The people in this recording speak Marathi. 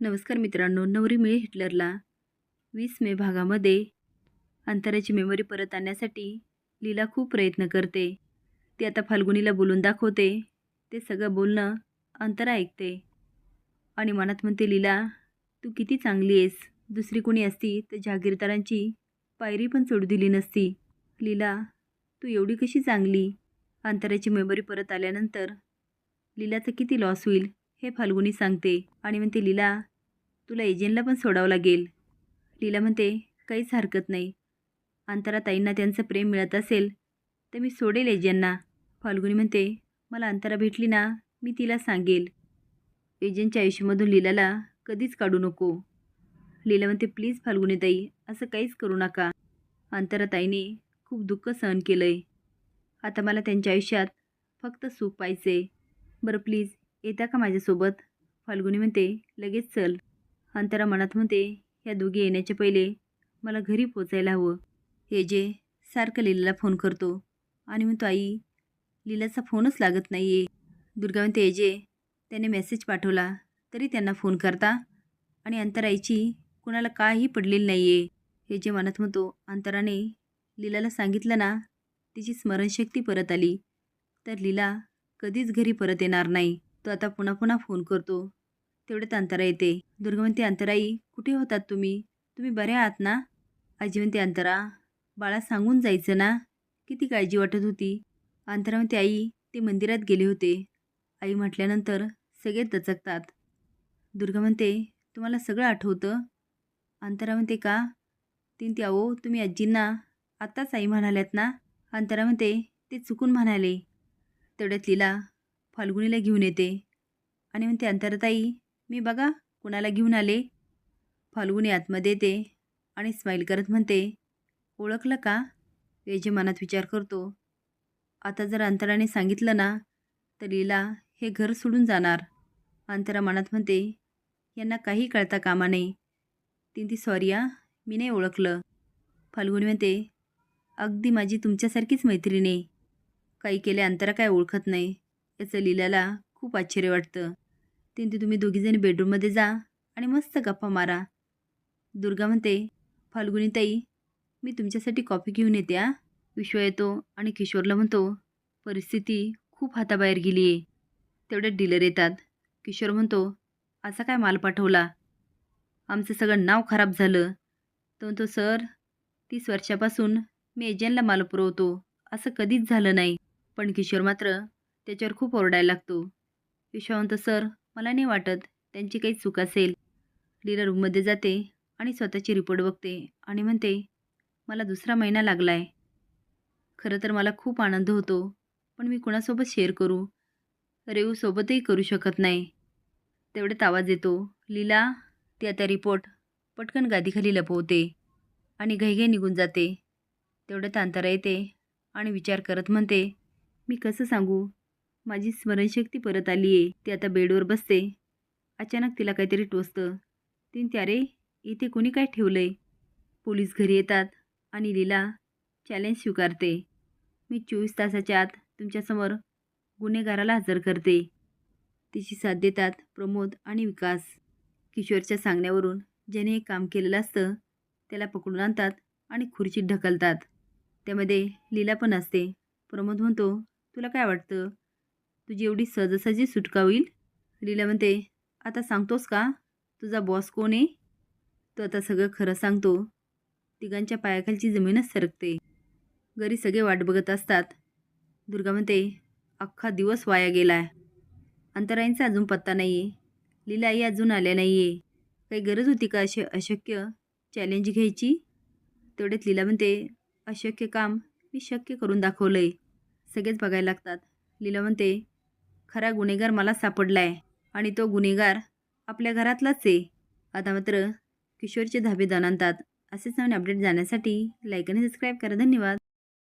नमस्कार मित्रांनो नवरी मिळे हिटलरला. वीस मे भागामध्ये अंतराची मेमरी परत आणण्यासाठी लीला खूप प्रयत्न करते. ती आता फाल्गुनीला बोलून दाखवते. ते सगळं बोलणं अंतरा ऐकते. आणि मनात म्हणते लीला तू किती चांगली आहेस. दुसरी कोणी असती तर जहागीरदारांची पायरी पण चढू दिली नसती. लीला तू एवढी कशी चांगली? अंतराची मेमरी परत आल्यानंतर लीलाचं किती लॉस होईल? हे फाल्गुनी सांगते आणि म्हणते लीला तुला एजंटला पण सोडावं लागेल. लीला म्हणते काहीच हरकत नाही. अंतराताईंना त्यांचं प्रेम मिळत असेल तर मी सोडेल एजेंना फाल्गुनी म्हणते मला अंतरा भेटली ना मी तिला सांगेल. एजंटच्या आयुष्यामधून लीलाला कधीच काढू नको. लीला म्हणते प्लीज फाल्गुनी ताई असं काहीच करू नका. अंतराताईने खूप दुःख सहन केलं आहे आता मला त्यांच्या आयुष्यात फक्त सुख पाहिजे बरं प्लीज येता का माझ्यासोबत? फाल्गुनी म्हणते लगेच चल. अंतरा मनात म्हणते ह्या दोघी येण्याच्या पहिले मला घरी पोचायला हवं. हे जे सारखं लीलाला फोन करतो आणि म्हणतो आई लीलाचा फोनच लागत नाही आहे दुर्गा म्हणते एजे त्याने मेसेज पाठवला तरी त्यांना फोन करता आणि अंतराईची कुणाला काही पडलेली नाही आहे हे जे मनात म्हणतो अंतराने लीलाला सांगितलं ना तिची स्मरणशक्ती परत आली. तर लीला कधीच घरी परत येणार नाही. तो आता पुन्हा पुन्हा फोन करतो. तेवढ्यात अंतरा येते. दुर्गा म्हणते अंतराई कुठे होतात तुम्ही? तुम्ही बरे आहात ना? आजी म्हणते अंतरा बाळा सांगून जायचं ना? किती काळजी वाटत होती. अंतरा म्हणते आई ते मंदिरात गेले होते. आई म्हटल्यानंतर सगळे दचकतात. दुर्गा म्हणते तुम्हाला सगळं आठवतं? अंतरा म्हणते का? तीन ते अहो तुम्ही आजींना आत्ताच आई म्हणाल्यात ना? अंतरा म्हणते ते चुकून म्हणाले. तेवढ्यात लीला फाल्गुनीला घेऊन येते. आणि म्हणते अंतरताई मी बघा कुणाला घेऊन आले? फाल्गुनी आतमध्ये येते आणि स्माईल करत म्हणते ओळखलं का? वेजे मनात विचार करतो. आता जर अंतराने सांगितलं ना तर लीला हे घर सोडून जाणार. अंतरा मनात म्हणते यांना काही कळता कामा नाही तीन ती सॉरिया मी नाही ओळखलं. फाल्गुनी म्हणते अगदी माझी तुमच्यासारखीच मैत्रीण. आहे काही केले अंतरा काय ओळखत नाही. याचं लीलाला खूप आश्चर्य वाटतं. तीन तुम्ही दोघीजणी बेडरूममध्ये जा आणि मस्त गप्पा मारा. दुर्गा म्हणते फाल्गुनीताई मी तुमच्यासाठी कॉफी घेऊन येते आ. विश्व येतो आणि किशोरला म्हणतो परिस्थिती खूप हाताबाहेर गेली आहे तेवढ्यात डीलर येतात. किशोर म्हणतो असा काय माल पाठवला? आमचं सगळं नाव खराब झालं. तो म्हणतो सर तीस वर्षापासून मी एजंटला माल पुरवतो. असं कधीच झालं नाही. पण किशोर मात्र त्याच्यावर खूप ओरडायला लागतो. विश्वावंत सर मला नाही वाटत त्यांची काही चूक असेल. लीला रूममध्ये जाते आणि स्वतःची रिपोर्ट बघते आणि म्हणते मला दुसरा महिना लागला आहे खरं तर मला खूप आनंद होतो पण मी कुणासोबत शेअर करू? रेऊसोबतही करू शकत नाही. तेवढ्यात आवाज येतो. लीला ती आता रिपोर्ट पटकन गादीखाली लपवते आणि घाईघाई निघून जाते. तेवढ्यात अंतरा येते आणि विचार करत म्हणते मी कसं सांगू? माझी स्मरणशक्ती परत आली आहे ती आता बेडवर बसते. अचानक तिला काहीतरी टोचतं. तीन त्यारे इथे कोणी काय ठेवलं आहे पोलीस घरी येतात. आणि लीला चॅलेंज स्वीकारते. मी चोवीस तासाच्या आत तुमच्यासमोर गुन्हेगाराला हजर करते. तिची साथ देतात प्रमोद आणि विकास. किशोरच्या सांगण्यावरून ज्याने हे काम केलेलं असतं त्याला पकडून आणतात आणि खुर्चीत ढकलतात. त्यामध्ये लीला पण असते. प्रमोद म्हणतो तुला काय वाटतं? तुझी एवढी सहजासहजी सुटका होईल? लीला म्हणते आता सांगतोस का? तुझा बॉस कोण आहे? तो आता सगळं खरं सांगतो. तिघांच्या पायाखालची जमीनच सरकते. घरी सगळे वाट बघत असतात. दुर्गा म्हणते अख्खा दिवस वाया गेलाय. अंतराईंचा अजून पत्ता नाही आहे लीलाई अजून आल्या नाही आहे काही गरज होती का असे अशक्य चॅलेंज घ्यायची? तेवढ्यात लीला म्हणते अशक्य काम मी शक्य करून दाखवलं आहे सगळेच बघायला लागतात. लीला म्हणते खरा गुन्हेगार मला सापडला आहे आणि तो गुन्हेगार आपल्या घरातलाच आहे. आता मात्र किशोरचे धाबे दणानतात असेच नवीन अपडेट जाण्यासाठी लाईक आणि सबस्क्राईब करा. धन्यवाद.